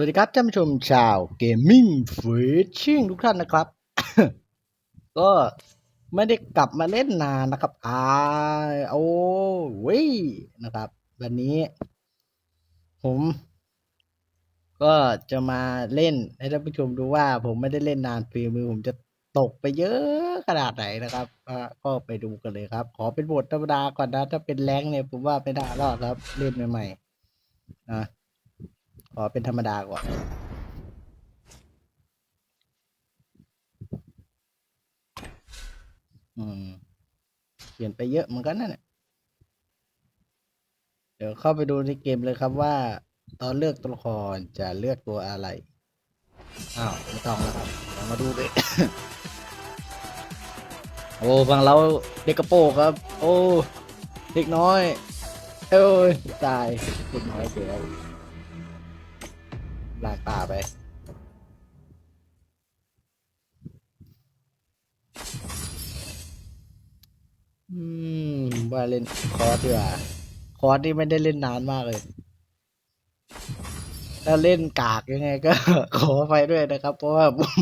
สวัสดีครับท่านผู้ชมชาวเกมมิ่งฟิชชิ่งทุกท่านนะครับ ก็ไม่ได้กลับมาเล่นนานนะครับอ่าโอ้เว้ยนะครับ วันนี้ ผม ก็จะมาเล่นให้ท่านผู้ชมดูว่า ผมไม่ได้เล่นนานฝีมือ ผมจะตกไปเยอะขนาดไหนนะครับอ่าก็ไปดูกันเลยครับ ขอเป็นบทธรรมดาก่อนนะ ถ้าเป็นแรงเนี่ยผมว่าไม่ได้รอดครับ เล่นใหม่ๆนะ ขอเป็นธรรมดาก่อนอืมเขียนไปเยอะเหมือนกันนั่นแหละเดี๋ยวเข้าไปดูในเกมเลยครับว่า ตอนเลือกตัวละครจะเลือกตัวอะไร อ้าวไม่ต้องแล้วครับเรามาดูเลย โอ้ฟังเราเด็กกระโปงครับ โอ้ เด็กน้อย เอ้ยตายเด็กน้อยเสีย ลากป่าไป อืมว่าเล่นคอร์สดีกว่า คอร์สนี่ไม่ได้เล่นนานมากเลย ถ้าเล่นกากยังไงก็ ขอไปด้วยนะครับ เพราะว่าผม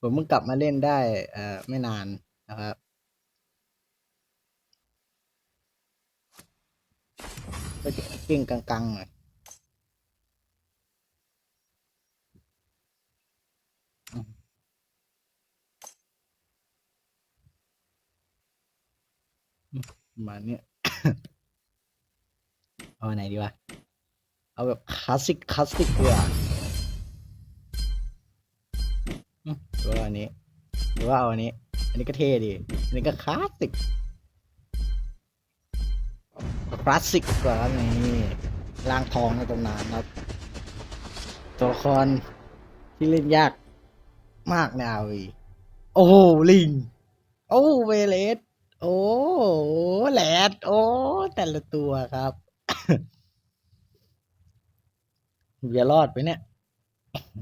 ผมเพิ่งกลับมาเล่นได้เอ่อไม่นานนะครับก็จะกิ้งกังๆหน่อยอืมอืม ประมาณเนี้ย เอาไหนดีวะ เอาแบบคลาสสิกคลาสสิกดีกว่าอืมหรือว่าอันนี้ หรือว่าเอาอันนี้ อันนี้ก็เท่ดี อันนี้ก็คลาสสิก คลาสสิกกว่าครับนี่ร่างทองในตำนานครับ ตัวละครที่เล่นยากมากในอาวีโอ้ลิง โอ้เวเลส โอ้ แหลด โอ้ แต่ละตัวครับอย่ารอดไปเนี่ย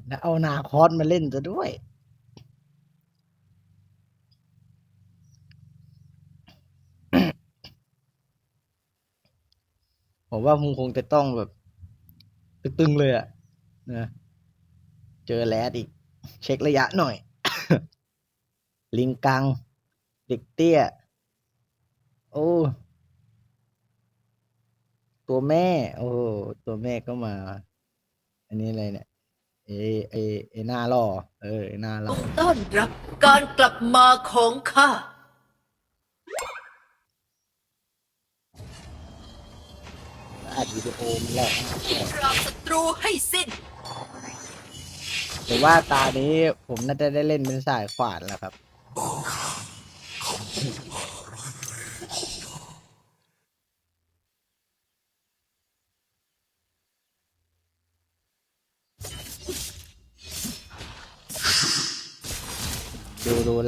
แล้วเอานาคอสมาเล่นซะด้วย ผมว่าผมคงจะต้องแบบ ตึงๆเลยอะนะเจอแรดอีก เช็คระยะหน่อย ลิงกัง เด็กเตี้ย โอ้ ตัวแม่ โอ้ตัวแม่ก็มา อันนี้อะไรเนี่ย เอเอเอหน้าล่อ เออไอ้หน้าล่อ ต้อนรับการกลับมาของข้า อัดวิดีโอมันแหละปราบศัตรูให้สิ้น แต่ว่าตานี้ผมน่าจะได้เล่นเป็นสายขวานแล้วครับดูดู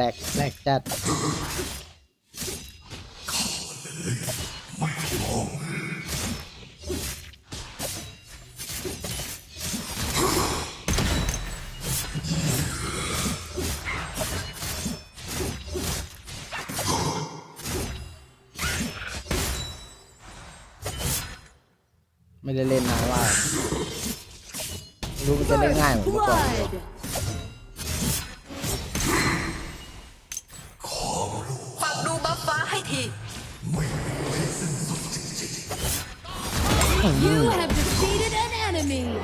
แหลกแหลกจัดไม่ได้เล่นนานว่ารู้มันจะเล่นง่ายเหมือนเมื่อก่อน You have defeated an enemy.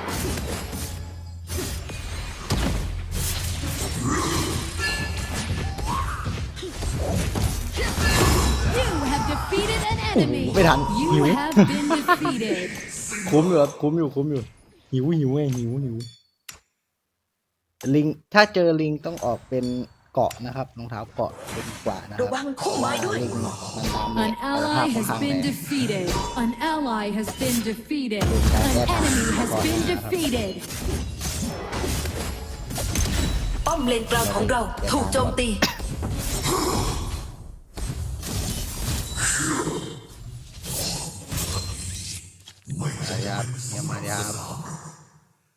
You have defeated an enemy. ไม่ทัน You หิว have been defeated. คุ้มอยู่ครับคุ้มอยู่คุ้มอยู่ หิวหิวไงหิวหิวลิงถ้าเจอลิงต้องออกเป็น เกาะนะครับรองเท้าเกาะเป็นดีกว่านะคระรับวังคู่ไม้ด้วยลิงมันตามเนี่ย An สารภาพ ally ค่อน has ข้างแร been ง defeated. An ally has been defeated. Okay, An yeah, enemy has fine. been Yeah. defeated. ป้อมเลนกลางของเราถูกโจมตีมาดีครับเนี่ยมาดีครับ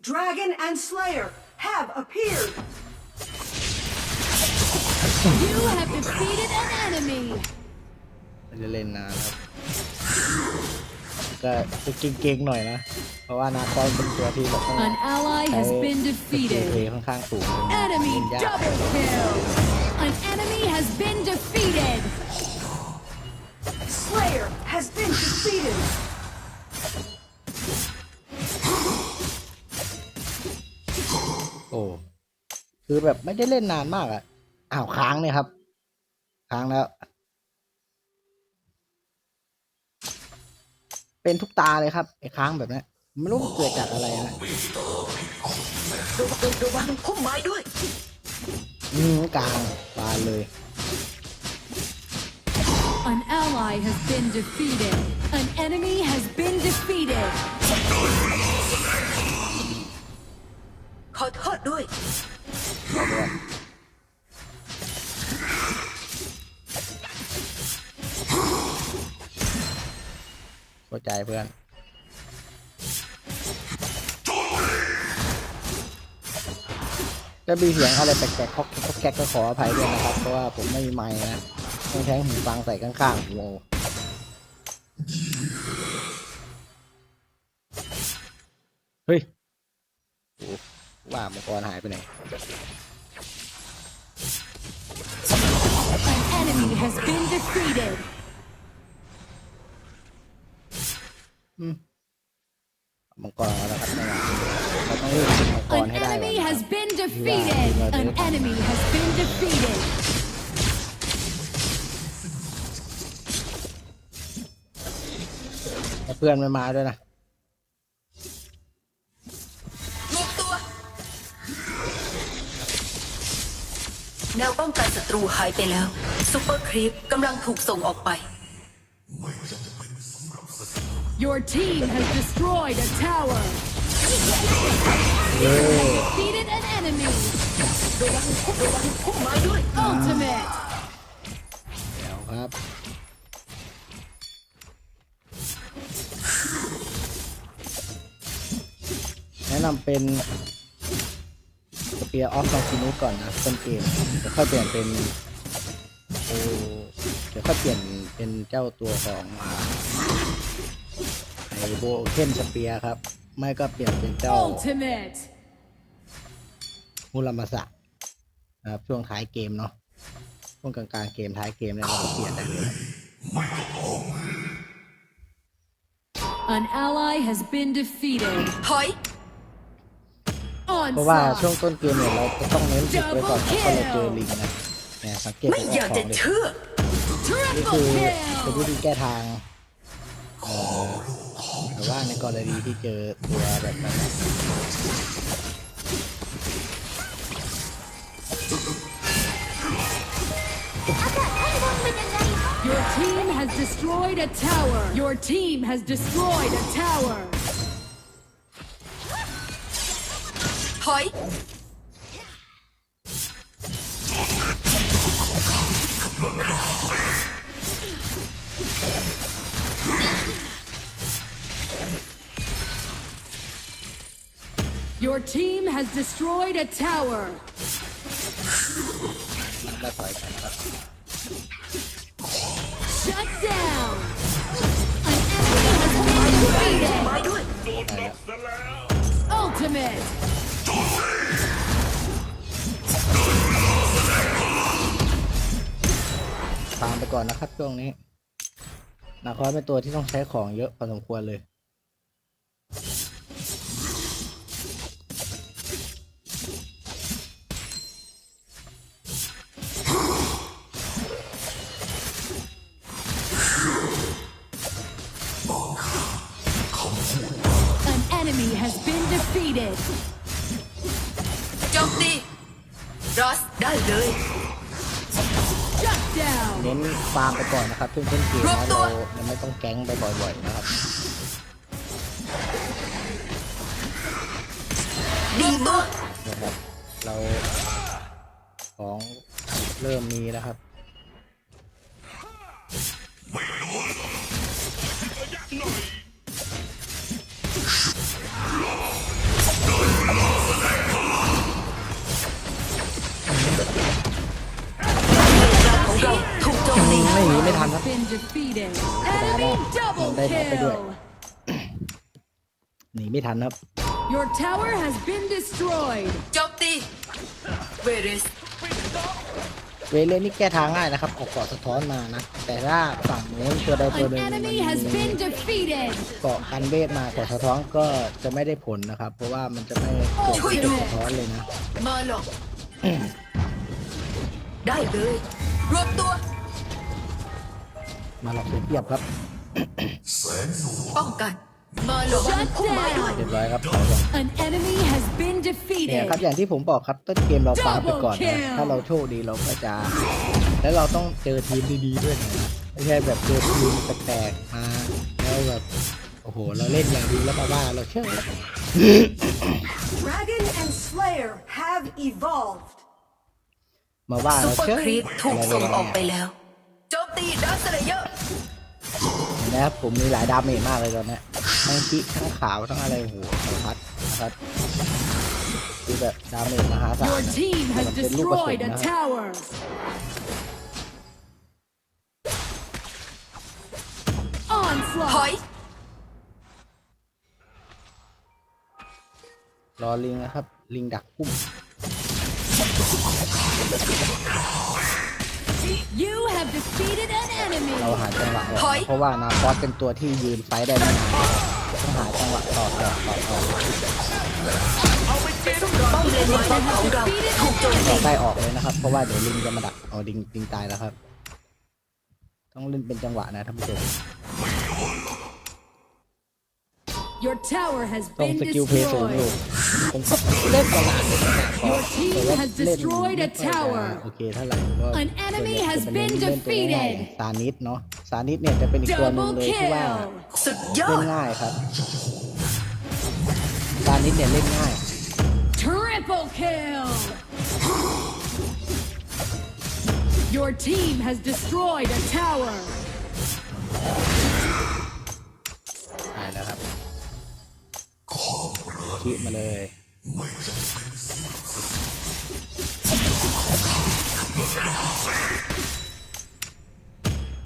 Dragon and Slayer have appeared. You have defeated an enemy. ไม่ได้เล่นนานครับ ก็จะเก่งๆหน่อยนะ ราะว่านาคอนเป็นตัวที่แบบต้อง An ally has been เพ defeated. ค่อนข้างสูง Enemy เล่นยาก double kill. An enemy has been defeated. Slayer has been defeated. โอ้ คือแบบไม่ได้เล่นนานมากอะ อ้าวค้างเนี่ยครับ ค้างแล้ว เป็นทุกตาเลยครับไอ้ค้างแบบนี้ไม่รู้เกิดจากอะไรนะระวังระวังพุ่มไม้ด้วยอืมกลางบานเลย An ally has been defeated. An enemy has been defeated. ขอโทษด้วย เข้าใจเพื่อนจะมีเสียงอะไรแปลกๆเขาเขาแกกก็ขออภัยด้วยนะครับ เพราะว่าผมไม่มีไมค์นะต้องใช้หูฟังใส่ข้างๆหูเอาเฮ้ยโอ้ว่ามังกรหายไปไหน An enemy has been defeated. มังกรแล้วนะครับไม่มาเราต้องรีบกินมังกร An ให้ได้ก่อน enemy นะค has รับ been defeated. An enemy has been defeated. แต่เพื่อนไม่มาด้วยนะรวมตัว แนวป้องกันศัตรูหายไปแล้วซูเปอร์ครีปกำลังถูกส่งออกไป Your team has destroyed a tower. เย้ Defeated an enemy. ระวังระวังพุ่มไม้ด้วย Ultimate. เดี๋ยวครับ แนะนำเป็นสเปียร์ออฟซองคินุก่อนนะต้นเกมเดี๋ยวค่อยเปลี่ยนเป็นโอ้เดี๋ยวค่อยเปลี่ยนเป็นเจ้าตัวของ อ่าไอโบเคนสเปียร์ครับ ไม่ก็เปลี่ยนเป็นเจ้า Ultimate. มูรามาสะนะครับช่วงท้ายเกมเนาะช่วงกลางๆเกมท้ายเกมเนี่ยเราก็เปลี่ยนได้เลย An ally has been defeated. ถอย เพราะว่าช่วง Onslaught. ต้นเกมเนี่ยเราจะต้องเน้นฝึกไว้ก่อนครับเพราะเราเจอลิงนะเนี่ยสังเกตไม่จากอยากขอจะงเลยเชื่อ นี่ Triple คือเป็น kill. วิธีแก้ทางเอ่อ แต่ว่าในกรณีที่เจอตัวแบบนั้นนะ Your team has destroyed a tower. Your team has destroyed a tower. ถ has destroyed a tower. แล้วถอยไปนะครับ Shut down. An enemy has been defeated. ไม้ด้วยได้แล้ว Ultimate. ตามไปก่อนนะครับช่วงนี้นาคอยเป็นตัวที่ต้องใช้ของเยอะพอสมควรเลย ฟาร์มไปก่อนนะครับช่วงต้นเกมรวบนะตัเราวยังไม่ต้องแก๊งไปบ่อยๆนะครับดีมากนะครับเราของเริ่มมีแล้วครับ ไม่หนีไม่ทันครับ Been defeated. Enemy double Đây, bỏ cái đuôi. kill. หนีไม่ทันครับ Your tower has been destroyed. โจมตีเวเรสเวเลนนี่แก้ทางง่ายนะครับ ออกเกาะสะท้อนมานะ แต่ถ้าฝั่งโน้นตัวใดตัว An หนึ่งมัน enemy มี has been defeated. เกาะกันเวทมาเกาะสะท้อนก็จะไม่ได้ผลนะครับ เพราะว่ามันจะไม่เกิดเกาะสะท้อนเลยนะ มาหรอกได้เลย รวมตัว มาหลอกเสียเปรียบครับป้องกันมาหรอก Shut พุ่มไม้ด้วย down. เรียบร้อยครับเอาก่อน An enemy has been เนี่ย defeated. ครับอย่างที่ผมบอกครับต้นเกมเราฟาร์มไปก่อน Double นะ kill ถ้าเราโชคดีเราก็จะ แล้วเราต้องเจอทีมดีๆด้วยนะไม่ใช่แบบเจอทีมแปลกๆมาแล้วแบบโอ้โห เราเล่นอย่างดีแล้วมาว่าเราเชื่อ Dragon and Slayer have evolved. มาว่าซูเราเปอร์เชื่อครีปถูกอะไรส่งแบบออกไปนี้แล้วโจม ตีดัสเลเยอร์นะครับผมมีหลายดาเมจมากเลยตอนเนี้ยทั้งคิทั้งขาวทั้งอะไรโอ้โหสารพัดนะครับคือแบบดาเมจมหาศาล Your นะ team แต่ has มันเป็นลูกผสม destroyed a นะครับ tower. Onslaught. ถอยรอลิงนะครับ ลิงดักพุ่ม defeated an enemy. เราหาจังหวะออกถอยเพราะว่านาคอสเป็นตัวที่ยืนไฟต์ได้ไม่นานต้องหาจังหวะต่อต่อต่อต่อป้อมเลนมังกรของเราถูกโจมต่ตีอได้ออกเลยนะครับ เพราะว่าเดี๋ยวลิงจะมาดักเอาลิงลิงตายแล้วครับ ต้องเล่นเป็นจังหวะนะท่านผู้ชม Your tower has ต้อง been สกิลเพย์สูงอยู่ destroyed. ผมก็เล่นตลาด Your team has destroyed a tower. โอเคเท่าไหร่ก็ An enemy ส่วนใหญ่ has จะ been เล่นตัวง่าย defeated. ๆซานิสเนาะซานิสเนี่ยจะเป็นอีกตัวหนึ่ง Double เลยที่ว่า kill. สุดยอเล่ด นง่ายครับซานิสเนี่ยเล่นง่าย Triple kill. Your team has destroyed a tower. ตายแล้วครับ คิมาเลย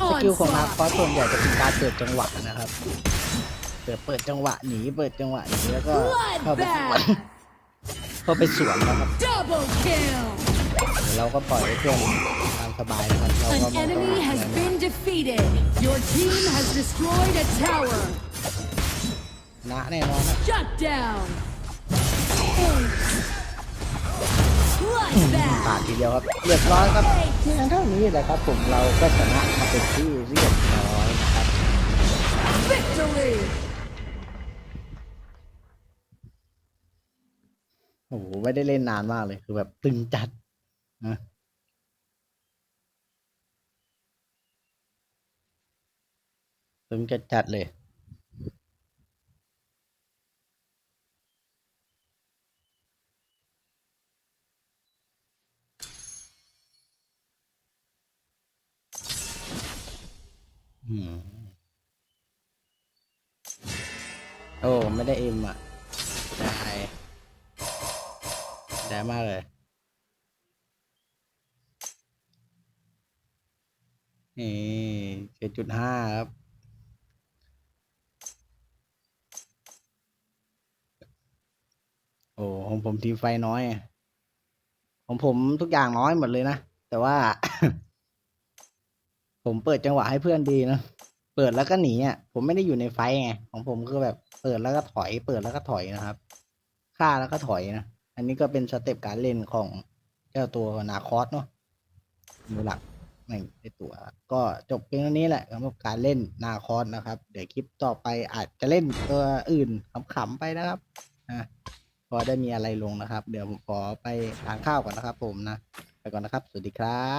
สกิลของนาคอสส่วนใหญ่จะเป็นการเปิดจังหวะนะครับเปิดเปิดจังหวะหนีเปิดจังหวะหนีแล้วก็เข้าไปสวน Bloodbath. เข้าไปสวนนะครับ Double kill. เดี๋ยวเราก็ปล่อยให้เพื่อนตามสบายนะครับเราก็ An ไม่ต้อง นะแน่นอนครับ Shut down. ผ่าน Bloodbath. ทีเดียวครับเรียบร้อยครับเพียงเท่านี้แหละครับ ผมเราก็ชนะมาเป็นที่เรียบร้อยนะครับ Victory. โอ้โหไม่ได้เล่นนานมากเลยคือแบบตึงจัดนะตึงจัดจัดๆเลย นี่เจ็ดจุดห้าครับ โอ้ของผมทีมไฟน้อย ของผมทุกอย่างน้อยหมดเลยนะ แต่ว่า ผมเปิดจังหวะให้เพื่อนดีนะ เปิดแล้วก็หนีอะ ผมไม่ได้อยู่ในไฟไง ของผมคือแบบเปิดแล้วก็ถอย เปิดแล้วก็ถอยนะครับ ฆ่าแล้วก็ถอยนะ อันนี้ก็เป็นสเต็ปการเล่นของเจ้าตัวนาคอสเนาะมือหลัก ไม่ได้ตัวก็จบเพียงเท่านี้แหละสำหรับการเล่นนาคอนนะครับ เดี๋ยวคลิปต่อไปอาจจะเล่นตัวอื่นขำๆไปนะครับนะพอได้มีอะไรลงนะครับ เดี๋ยวผมขอไปทานข้าวก่อนนะครับ ผมนะไปก่อนนะครับ สวัสดีครั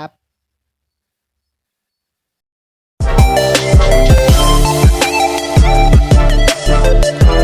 บ